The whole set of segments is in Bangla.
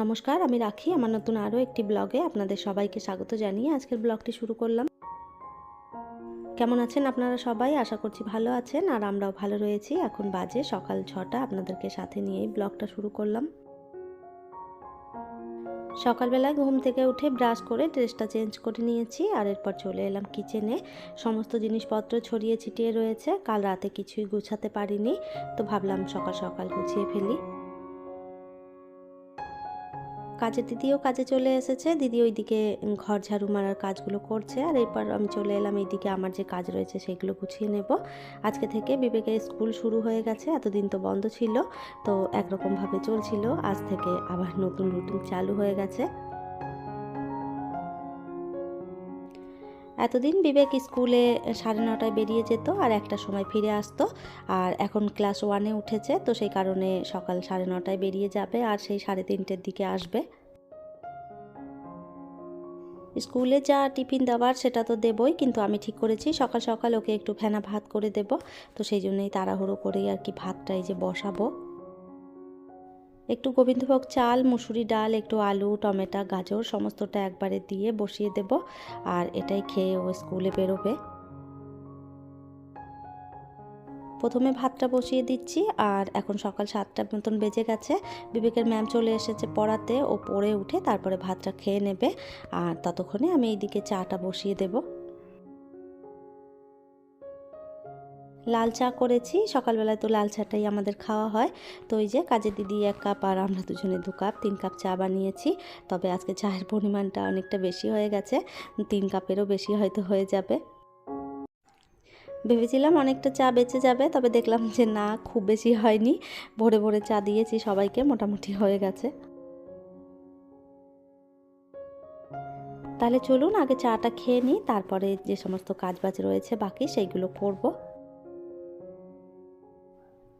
নমস্কার, আমি রাখি। আমার নতুন আরও একটি ব্লগে আপনাদের সবাইকে স্বাগত জানিয়ে আজকের ব্লগটি শুরু করলাম। কেমন আছেন আপনারা সবাই? আশা করছি ভালো আছেন আর আমরাও ভালো রয়েছি। এখন বাজে সকাল ছটা। আপনাদেরকে সাথে নিয়েই ব্লগটা শুরু করলাম। সকালবেলায় ঘুম থেকে উঠে ব্রাশ করে ড্রেসটা চেঞ্জ করে নিয়েছি আর এরপর চলে এলাম কিচেনে। সমস্ত জিনিসপত্র ছড়িয়ে ছিটিয়ে রয়েছে। কাল রাতে কিছুই গুছাতে পারিনি, তো ভাবলাম সকাল সকাল গুছিয়ে ফেলি। কাজের দিদিও কাজে চলে এসেছে। দিদি ওইদিকে ঘর ঝাড়ু মারার কাজগুলো করছে। আর এরপর আমি চলে এলাম এইদিকে আমার যে কাজ রয়েছে সেগুলো গুছিয়ে নেব। আজকে থেকে বিবেকের স্কুল শুরু হয়ে গেছে। এতদিন তো বন্ধ ছিল। তো একরকমভাবে চলছিল। আজ থেকে আবার নতুন রুটিন চালু হয়ে গেছে। এতদিন বিবেক স্কুলে সাড়ে নটায় বেরিয়ে যেত আর একটা সময় ফিরে আসতো। আর এখন ক্লাস ওয়ানে উঠেছে, তো সেই কারণে সকাল সাড়ে নটায় বেরিয়ে যাবে আর সেই সাড়ে তিনটের দিকে আসবে। স্কুলে যা টিফিন দেওয়ার সেটা তো দেবই, কিন্তু আমি ঠিক করেছি সকাল সকাল ওকে একটু ফেনা ভাত করে দেব। তো সেই জন্যই তাড়াহুড়ো করেই আর কি ভাতটা এই যে বসাবো। একটু গোবিন্দভোগ চাল, মুসুরি ডাল, একটু আলু, টমেটো, গাজর সমস্তটা একবারে দিয়ে বসিয়ে দেব আর এটাই খেয়ে ও স্কুলে বেরোবে। প্রথমে ভাতটা বসিয়ে দিচ্ছি আর এখন সকাল সাতটার মতন বেজে গেছে। বিবেকের ম্যাম চলে এসেছে পড়াতে, ও পড়ে উঠে তারপরে ভাতটা খেয়ে নেবে আর ততক্ষণে আমি এইদিকে চাটা বসিয়ে দেবো। লাল চা করেছি। সকালবেলায় তো লাল চাটাই আমাদের খাওয়া হয়। তো ওই যে কাজের দিদি এক কাপ আর আমরা দুজনে দু কাপ, তিন কাপ চা বানিয়েছি। তবে আজকে চায়ের পরিমাণটা অনেকটা বেশি হয়ে গেছে। তিন কাপেরও বেশি হয়তো হয়ে যাবে। ভেবেছিলাম অনেকটা চা বেঁচে যাবে, তবে দেখলাম যে না, খুব বেশি হয়নি। ভোরে ভোরে চা দিয়েছি সবাইকে, মোটামুটি হয়ে গেছে। তাহলে চলুন আগে চাটা খেয়ে নিই, তারপরে যে সমস্ত কাজ বাজ রয়েছে বাকি, সেইগুলো করব।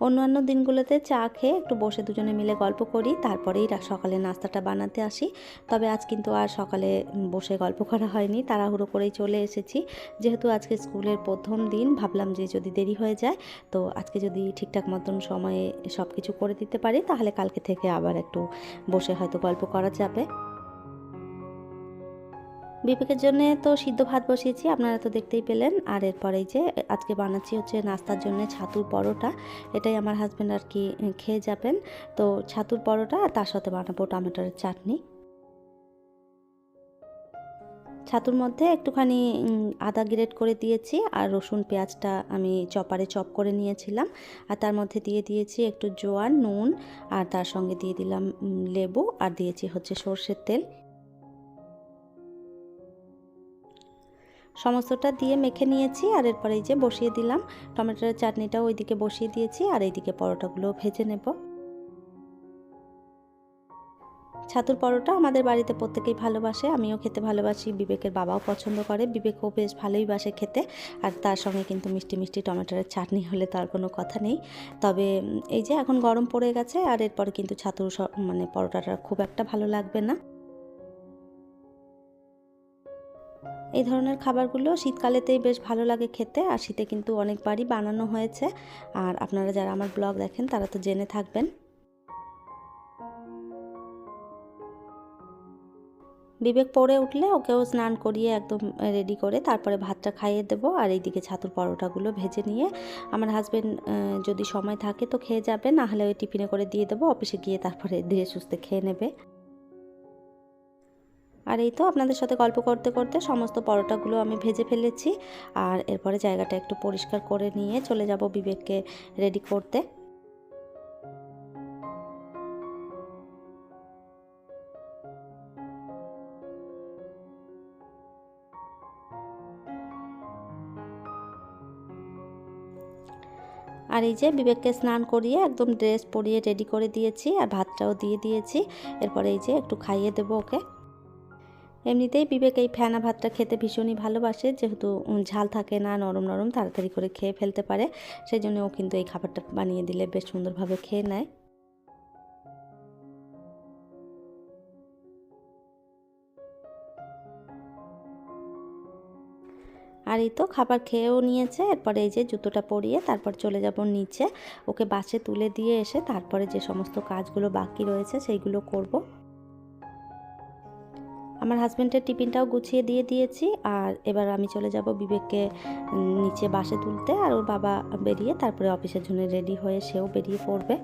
অন্যান্য দিনগুলোতে চা খেয়ে একটু বসে দুজনে মিলে গল্প করি, তারপরেই সকালে নাস্তাটা বানাতে আসি। তবে আজ কিন্তু আর সকালে বসে গল্প করা হয়নি, তাড়াহুড়ো করেই চলে এসেছি। যেহেতু আজকে স্কুলের প্রথম দিন, ভাবলাম যে যদি দেরি হয়ে যায়, তো আজকে যদি ঠিকঠাক মতন সময়ে সব কিছু করে দিতে পারি, তাহলে কালকে থেকে আবার একটু বসে হয়তো গল্প করা যাবে। বিবেকের জন্য তো সিদ্ধ ভাত বসিয়েছি, আপনারা তো দেখতেই পেলেন। আর এরপরেই যে, আজকে বানাচ্ছি হচ্ছে নাস্তার জন্য ছাতুর পরোটা। এটাই আমার হাজব্যান্ড আর কি খেয়ে যাবেন। তো ছাতুর পরোটা আর তার সাথে বানাবো টমেটোর চাটনি। ছাতুর মধ্যে একটুখানি আদা গ্রেট করে দিয়েছি আর রসুন পেঁয়াজটা আমি চপারে চপ করে নিয়েছিলাম। আর তার মধ্যে দিয়ে দিয়েছি একটু জোয়ার, নুন আর তার সঙ্গে দিয়ে দিলাম লেবু। আর দিয়েছি হচ্ছে সর্ষের তেল। সমস্তটা দিয়ে মেখে নিয়েছি আর এরপরে এই যে বসিয়ে দিলাম। টমেটোর চাটনিটাও ওইদিকে বসিয়ে দিয়েছি আর এইদিকে পরোটাগুলো ভেজে নেব। ছাতুর পরোটা আমাদের বাড়িতে প্রত্যেকেই ভালোবাসে, আমিও খেতে ভালোবাসি, বিবেকের বাবাও পছন্দ করে, বিবেকও বেশ ভালোই বাসে খেতে, আর তার সঙ্গে কিন্তু মিষ্টি মিষ্টি টমেটোর চাটনি হলে তার কোনো কথা নেই। তবে এই যে এখন গরম পড়ে গেছে আর এরপরে কিন্তু ছাতুর মানে পরোটাটা খুব একটা ভালো লাগবে না। এই ধরনের খাবারগুলো শীতকালেতেই বেশ ভালো লাগে খেতে আর শীতে কিন্তু অনেকবারই বানানো হয়েছে। আর আপনারা যারা আমার ব্লগ দেখেন, তারা তো জেনে থাকবেন। বিবেক পড়ে উঠলে ওকেও স্নান করিয়ে একদম রেডি করে তারপরে ভাতটা খাইয়ে দেবো আর এইদিকে ছাতুর পরোটাগুলো ভেজে নিয়ে আমার হাজব্যান্ড যদি সময় থাকে তো খেয়ে যাবে, না হলে ওই টিফিনে করে দিয়ে দেবো, অফিসে গিয়ে তারপরে ধীরে সুস্থে খেয়ে নেবে। আর এই তো আপনাদের সাথে গল্প করতে করতে সমস্ত পরোটাগুলো আমি ভেজে ফেলেছি। আর এরপরে জায়গাটা একটু পরিষ্কার করে নিয়ে চলে যাব বিবেককে রেডি করতে। আর এই যে বিবেককে স্নান করিয়ে একদম ড্রেস পরিয়ে রেডি করে দিয়েছি আর ভাতটাও দিয়ে দিয়েছি। এরপরে এই যে একটু খাইয়ে দেবো ওকে। এমনিতেই বিবেক এই ফেনা ভাতটা খেতে ভীষণই ভালোবাসে, যেহেতু ঝাল থাকে না, নরম নরম, তাড়াতাড়ি করে খেয়ে ফেলতে পারে। সেই জন্য ও কিন্তু এই খাবারটা বানিয়ে দিলে বেশ সুন্দরভাবে খেয়ে নেয়। আর এই তো খাবার খেয়েও নিয়েছে, এরপরে এই যে জুতোটা পরিয়ে তারপর চলে যাব নিচে। ওকে বাসে তুলে দিয়ে এসে তারপরে যে সমস্ত কাজগুলো বাকি রয়েছে, সেইগুলো করব। আমার হাজব্যান্ডের টিফিনটাও গুছিয়ে দিয়ে দিয়েছি আর এবার আমি চলে যাব বিবেককে নিচে বাসে তুলতে আর ওর বাবা বেরিয়ে তারপরে অফিসের জন্য রেডি হয়ে সেও বেরিয়ে পড়বে।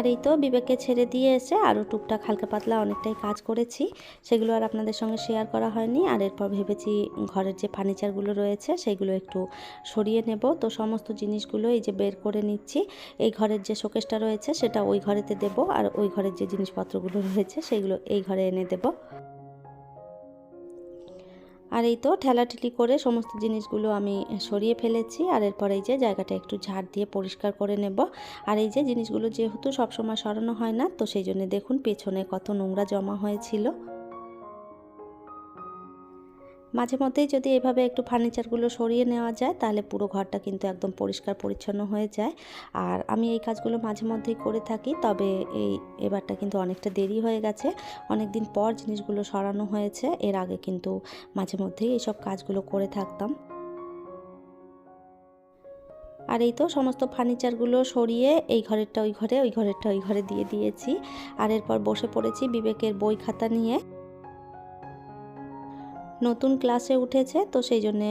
আর এই তো বিবেককে ছেড়ে দিয়ে এসে আরও টুকটাক হালকা পাতলা অনেকটাই কাজ করেছি। সেগুলো আর আপনাদের সঙ্গে শেয়ার করা হয়নি। আর এরপর ভেবেছি ঘরের যে ফার্নিচারগুলো রয়েছে, সেগুলো একটু সরিয়ে নেব। তো সমস্ত জিনিসগুলো এই যে বের করে নিচ্ছি। এই ঘরের যে শোকেসটা রয়েছে, সেটা ওই ঘরেতে দেব। আর ওই ঘরের যে জিনিসপত্রগুলো রয়েছে, সেগুলো এই ঘরে এনে দেব। আর এই তো ঠেলাঠেলি করে সমস্ত জিনিসগুলো আমি সরিয়ে ফেলেছি। আর এরপর এই যে জায়গাটা একটু ঝাড় দিয়ে পরিষ্কার করে নেব। আর এই যে জিনিসগুলো যেহেতু সবসময় সরানো হয় না, তো সেই জন্য দেখুন পেছনে কত নোংরা জমা হয়েছিল। মাঝে মধ্যেই যদি এভাবে একটু ফার্নিচারগুলো সরিয়ে নেওয়া যায়, তাহলে পুরো ঘরটা কিন্তু একদম পরিষ্কার পরিচ্ছন্ন হয়ে যায়। আর আমি এই কাজগুলো মাঝে মধ্যেই করে থাকি, তবে এই এবারটা কিন্তু অনেকটা দেরি হয়ে গেছে। অনেক দিন পর জিনিসগুলো সরানো হয়েছে, এর আগে কিন্তু মাঝে মধ্যেই এইসব কাজগুলো করে থাকতাম। আর এই তো সমস্ত ফার্নিচারগুলো সরিয়ে এই ঘরেরটা ওই ঘরে, ওই ঘরেরটা ওই ঘরে দিয়ে দিয়েছি। আর এরপর বসে পড়েছি বিবেকের বই খাতা নিয়ে। নতুন ক্লাসে উঠেছে, তো সেই জন্যে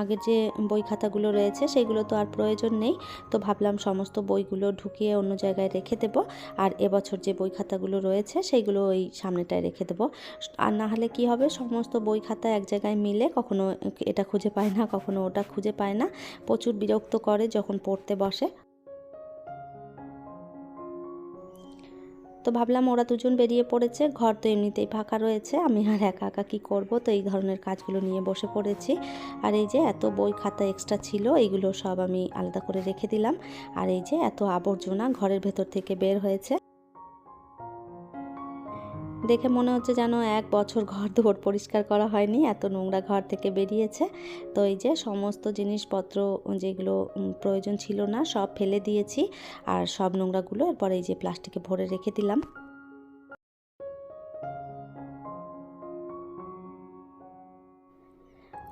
আগের যে বই খাতাগুলো রয়েছে সেগুলো তো আর প্রয়োজন নেই। তো ভাবলাম সমস্ত বইগুলো ঢুকিয়ে অন্য জায়গায় রেখে দেবো। আর এবছর যে বই খাতাগুলো রয়েছে সেইগুলো ওই সামনেটায় রেখে দেবো। আর না হলে কি হবে, সমস্ত বই খাতা এক জায়গায় মিলে কখনো এটা খুঁজে পায় না, কখনো ওটা খুঁজে পায় না। প্রচুর বিরক্ত করে যখন পড়তে বসে। তো ভাবলাম ওরা দুজন বেরিয়ে পড়েছে, ঘর তো এমনিতেই ফাঁকা রয়েছে, আমি আর একা একা কী করব? তো এই ধরনের কাজগুলো নিয়ে বসে পড়েছি। আর এই যে এত বই খাতা এক্সট্রা ছিল এইগুলো সব আমি আলাদা করে রেখে দিলাম। আর এই যে এত আবর্জনা ঘরের ভেতর থেকে বের হয়েছে। দেখে মনে হচ্ছে যেন এক বছর ঘর দুয়ার পরিষ্কার করা হয়নি, এত নোংরা ঘর থেকে বেরিয়েছে। তো এই যে সমস্ত জিনিসপত্র যেগুলো প্রয়োজন ছিল না, সব ফেলে দিয়েছি। আর সব নোংরাগুলো এরপর এই যে প্লাস্টিকে ভরে রেখে দিলাম।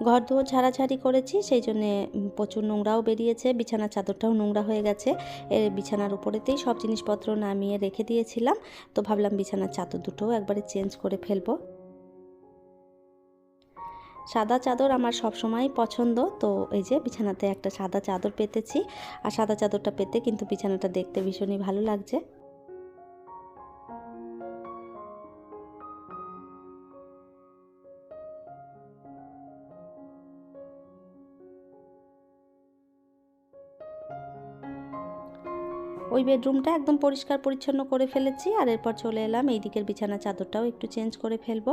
ঘর ঝাড়াঝাড়ি করেছি, সেই জন্যে প্রচুর নোংরাও বেরিয়েছে, বিছানার চাদরটাও নোংরা হয়ে গেছে। এর বিছানার উপরেতেই সব জিনিসপত্র নামিয়ে রেখে দিয়েছিলাম, তো ভাবলাম বিছানার চাদর দুটোও একবারে চেঞ্জ করে ফেলব। সাদা চাদর আমার সবসময় পছন্দ, তো এই যে বিছানাতে একটা সাদা চাদর পেতেছি, আর সাদা চাদরটা পেতে কিন্তু বিছানাটা দেখতে ভীষণই ভালো লাগছে। ওই বেডরুমটা একদম পরিষ্কার পরিচ্ছন্ন করে ফেলেছি আর এরপর চলে এলাম এই দিকের বিছানা চাদরটাও একটু চেঞ্জ করে ফেলব।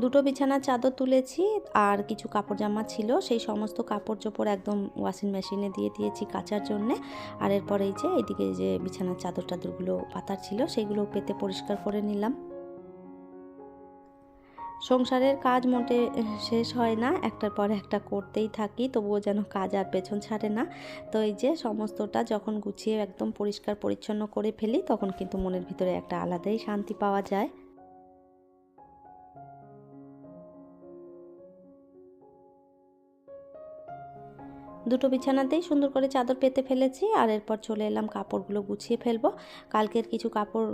দুটো বিছানার চাদর তুলেছি আর কিছু কাপড় জামা ছিল, সেই সমস্ত কাপড় চোপড় একদম ওয়াশিং মেশিনে দিয়ে দিয়েছি কাচার জন্যে। আর এরপর এই যে, এইদিকে যে বিছানার চাদর টাদরগুলো পাতার ছিল, সেগুলো পেতে পরিষ্কার করে নিলাম। সংসারের কাজ মোটে শেষ হয় না। একটার পর একটা করতেই থাকি, তবুও যেন কাজ আর পেছন ছাড়ে না। তো এই যে সমস্তটা যখন গুছিয়ে একদম পরিষ্কার পরিচ্ছন্ন করে ফেলি, তখন কিন্তু মনের ভিতরে একটা আলাদাই শান্তি পাওয়া যায়। দুটো বিছানাতেই সুন্দর করে চাদর পেতে ফেলেছি আর এরপর চলে এলাম কাপড়গুলো গুছিয়ে ফেলব। কালকের কিছু কাপড়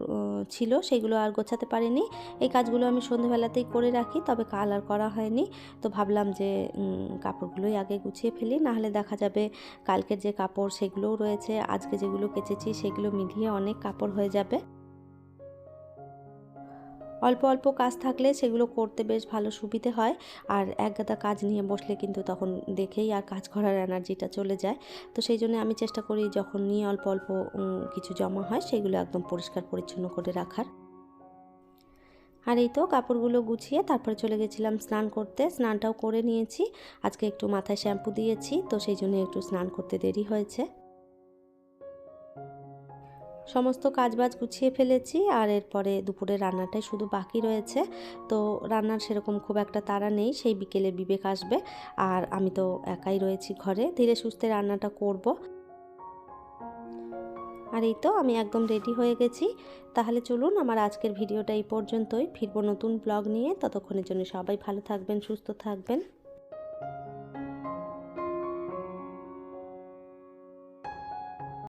ছিল, সেগুলো আর গোছাতে পারিনি। এই কাজগুলো আমি সন্ধেবেলাতেই করে রাখি, তবে কাল আর করা হয়নি। তো ভাবলাম যে কাপড়গুলোই আগে গুছিয়ে ফেলি, নাহলে দেখা যাবে কালকের যে কাপড় সেগুলোও রয়েছে, আজকে যেগুলো কেচেছি সেগুলো মিলিয়ে অনেক কাপড় হয়ে যাবে। অল্প অল্প কাজ থাকলে সেগুলো করতে বেশ ভালো সুবিধে হয়। আর এক গাদা কাজ নিয়ে বসলে কিন্তু তখন দেখেই আর কাজ করার এনার্জিটা চলে যায়। তো সেই জন্য আমি চেষ্টা করি যখন নিয়ে অল্প অল্প কিছু জমা হয় সেগুলো একদম পরিষ্কার পরিচ্ছন্ন করে রাখার। আর এই তো কাপড়গুলো গুছিয়ে তারপরে চলে গেছিলাম স্নান করতে। স্নানটাও করে নিয়েছি। আজকে একটু মাথায় শ্যাম্পু দিয়েছি। তো সেই জন্য একটু স্নান করতে দেরি হয়েছে। সমস্ত কাজবাজ গুছিয়ে ফেলেছি আর এরপরে দুপুরে রান্নাটাই শুধু বাকি রয়েছে। তো রান্নার সেরকম খুব একটা তাড়া নেই, সেই বিকেলে বিবেক আসবে। আর আমি তো একাই রয়েছি ঘরে, ধীরে সুস্থে রান্নাটা করব। আর এই তো আমি একদম রেডি হয়ে গেছি। তাহলে চলুন আমার আজকের ভিডিওটা এই পর্যন্তই। ফিরবো নতুন ব্লগ নিয়ে। ততক্ষণের জন্য সবাই ভালো থাকবেন, সুস্থ থাকবেন।